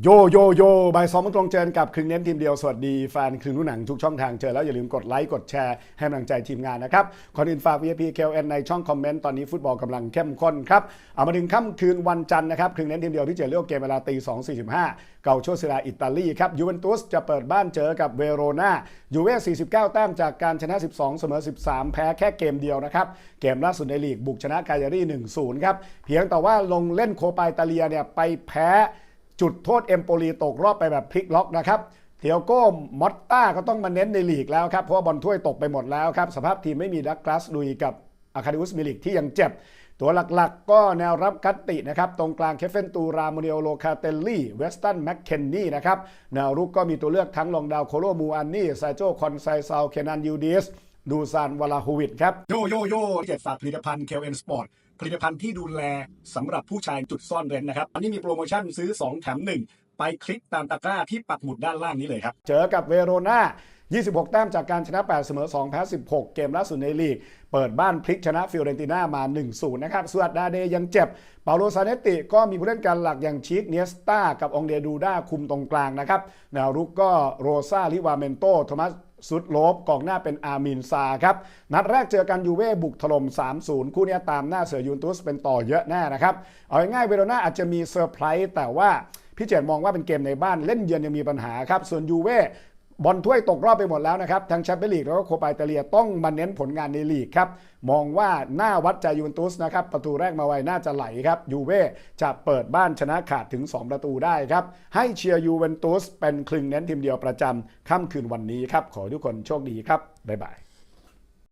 โยโยโย่บ่ายสองโมตรงเจอกับครึ่งเน้นทีมเดียว สวัสดีแฟนครึ่งรู้หนังทุกช่องทางเจอแล้วอย่าลืมกดไลค์ กดแชร์ ให้กำลังใจทีมงานนะครับก่อนอื่นฝาก VIP KLN ในช่องคอมเมนต์ตอนนี้ฟุตบอลกำลังเข้มข้นครับ เอามาถึงค่ำคืนวันจันทร์นะครับครึ่งเน้นทีมเดียวที่เจอเลือกเกมเวลาตี2 45เกาโชซิลาอิตาลีครับยูเวนตุสจะเปิดบ้านเจอกับเวโรนายูเว่49 แต้มจากการชนะ 12 เสมอ 13 แพ้แค่เกมเดียวนะครับเกมล่าสุดในลีกบุกชนะกายารี1-0ครับเพียงแต่ว่าลงเล่นโคปาอิตาเลียเนี่ยไปแพ้ จุดโทษเอมโปลีตกรอบไปแบบพลิกล็อกนะครับเทียโก้มอตต้าก็ต้องมาเน้นในลีกแล้วครับเพราะว่าบอลถ้วยตกไปหมดแล้วครับสภาพทีมไม่มีดักกลาสลุยกับอาคาดิอุสมิลิกที่ยังเจ็บ ตัวหลักๆ ก็แนวรับกัตตินะครับ ตรงกลางเคฟเฟนตูราโมเนโอโลคาเตลลี่ เวสตันแมคเคนนี่นะครับ แนวรุกก็มีตัวเลือกทั้งลองดาวโคโลมูอันนี่ไซโจคอนไซซาวเคนันยูดิสดูซานวลาฮูวิดครับ โยโยโย่เจ็ดฝากผลิตภัณฑ์ KLN Sport ผลิตภัณฑ์ที่ดูแลสำหรับผู้ชายจุดซ่อนเร้นนะครับอันนี้มีโปรโมชั่นซื้อ 2 แถม 1 ไปคลิกตามตะกร้าที่ปักหมุดด้านล่างนี้เลยครับ เจอกับเวโรนา26 แต้มจากการชนะ 8 เสมอ 2 แพ้ 16 เกมล่าสุดในลีก เปิดบ้านพลิกชนะฟิโอเรนติน่ามา 1-0 นะครับสวัสดาเดยังเจ็บ เปาโลซาเนติก็มีผู้เล่นการหลักอย่างชีกเนียสตากับองเดดูด้าคุมตรงกลางนะครับ แนวรุกก็โรซาลิวาเมนโตโทมัส สุดโลบกองหน้าเป็นอาร์มินซาครับ นัดแรกเจอกันยูเว่บุกถล่ม 3-0 คู่นี้ตามหน้าเสือยูนตุสเป็นต่อเยอะแน่นะครับ เอาง่ายเวโรนาอาจจะมีเซอร์ไพรส์แต่ว่าพี่เจตมองว่าเป็นเกมในบ้านเล่นเยือนยังมีปัญหาครับ ส่วนยูเว่ บอลถ้วยตกรอบไปหมดแล้วนะครับทั้งแชมเปี้ยนลีกแล้วก็โคปาอิตาเลียต้องมาเน้นผลงานในลีกครับมองว่าหน้าวัดใจยูเวนตุสนะครับประตูแรกมาไวน่าจะไหลครับยูเว่จะเปิดบ้านชนะขาดถึง 2 ประตูได้ครับ ให้เชียร์ยูเวนตุสเป็นคลึงเน้นทีมเดียวประจำค่ำคืนวันนี้ครับ ขอทุกคนโชคดีครับ บ๊ายบาย